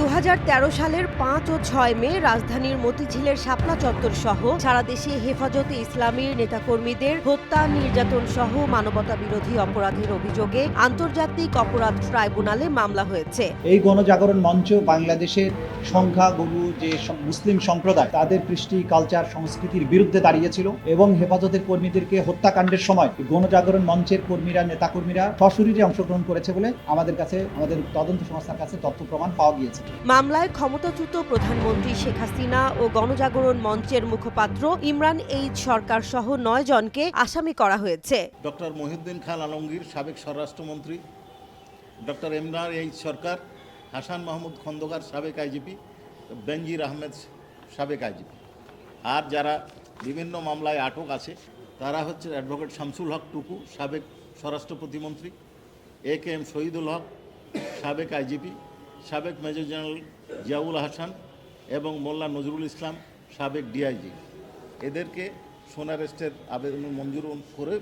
দু হাজার তেরো সালের পাঁচ ও ছয় মে রাজধানীর মতিঝিলের শাপলা চত্বর সহ সারা দেশে হেফাজতে ইসলামীর নেতাকর্মীদের হত্যা, নির্যাতন সহ মানবতা বিরোধী অপরাধের অভিযোগে আন্তর্জাতিক অপরাধ ট্রাইব্যুনালে মামলা হয়েছে। এই গণজাগরণ মঞ্চ বাংলাদেশের সংখ্যাগুরু যে মুসলিম সম্প্রদায়, তাদের কৃষ্টি, কালচার, সংস্কৃতির বিরুদ্ধে দাঁড়িয়েছিল এবং হেফাজতের কর্মীদেরকে হত্যাকাণ্ডের সময় গণজাগরণ মঞ্চের কর্মীরা, নেতাকর্মীরা সশরীরে অংশগ্রহণ করেছে বলে আমাদের কাছে, আমাদের তদন্ত সংস্থার কাছে তথ্য প্রমাণ পাওয়া গিয়েছে। মামলায় ক্ষমতাচ্যুত প্রধানমন্ত্রী শেখ হাসিনা ও গণজাগরণ মঞ্চের মুখপাত্র ইমরান এইচ সরকার সহ নয় জনকে আসামি করা হয়েছে। ডক্টর মহিউদ্দিন খান আলমগীর, সাবেক স্বরাষ্ট্রমন্ত্রী। ডক্টর ইমরান এইচ সরকার, হাসান মাহমুদ খন্দকার, সাবেক আইজিপি, বেনজির আহমেদ, সাবেক আইজিপি। আর যারা বিভিন্ন মামলায় আটক আছে, তারা হচ্ছে অ্যাডভোকেট শামসুল হক টুকু, সাবেক স্বরাষ্ট্র প্রতিমন্ত্রী, এ কে এম শহীদুল হক, সাবেক আইজিপি সাবেক মেজর জেনারেল জিয়াউল হাসান এবং মোল্লা নজরুল ইসলাম সাবেক ডিআইজি। এদেরকে সোনার রেস্টের আবেদন মঞ্জুর করে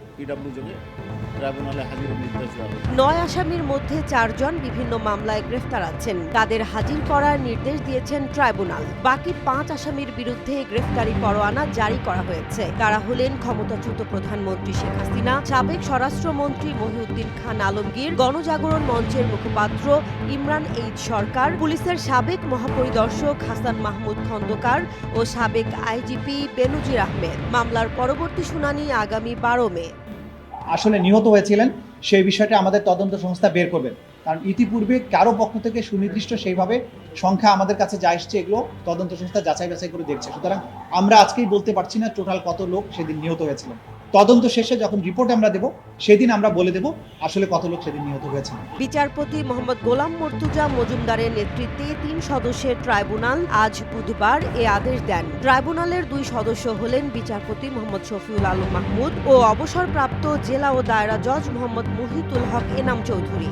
যোগে ট্রাইব্যুনালে নির্দেশ নয় আসামির মধ্যে চারজন বিভিন্ন মামলায় গ্রেফতার আছেন। তাদের হাজির করার নির্দেশ দিয়েছেন ট্রাইব্যুনাল। বাকি পাঁচ আসামির বিরুদ্ধে গ্রেফতারি পরোয়ানা জারি করা হয়েছে। তারা হলেন ক্ষমতাচ্যুত প্রধানমন্ত্রী শেখ হাসিনা, সাবেক স্বরাষ্ট্রমন্ত্রী মহিউদ্দিন খান আলমগীর, গণজাগরণ মঞ্চের মুখপাত্র ইমরান এইচ সরকার, পুলিশের সাবেক মহাপরিদর্শক হাসান মাহমুদ খন্দকার ও সাবেক আইজিপি বেনজির আহমেদ। মামলার পরবর্তী শুনানি আগামী বারো মে। আসলে নিহত হয়েছিলেন, সেই বিষয়টা আমাদের তদন্ত সংস্থা বের করবেন কারণ ইতিপূর্বে কারও পক্ষ থেকে সুনির্দিষ্ট সেইভাবে সংখ্যা আমাদের কাছে যা এসছে, এগুলো তদন্ত সংস্থা যাচাই বাছাই করে দেখছে। সুতরাং আমরা আজকেই বলতে পারছি না টোটাল কত লোক সেদিন নিহত হয়েছিলেন। তদন্ত শেষে যখন রিপোর্ট আমরা দেব, সেদিন আমরা বলে দেব আসলে কত লোক সেদিন নিহত হয়েছে। বিচারপতি মোহাম্মদ গোলাম মর্তুজা মজুমদারের নেতৃত্বে তিন সদস্যের ট্রাইব্যুনাল আজ বুধবার এ আদেশ দেন। ট্রাইব্যুনালের দুই সদস্য হলেন বিচারপতি মোহাম্মদ শফিউল আলম মাহমুদ ও অবসরপ্রাপ্ত জেলা ও দায়রা জজ মোহাম্মদ মুহিতুল হক এনাম চৌধুরী।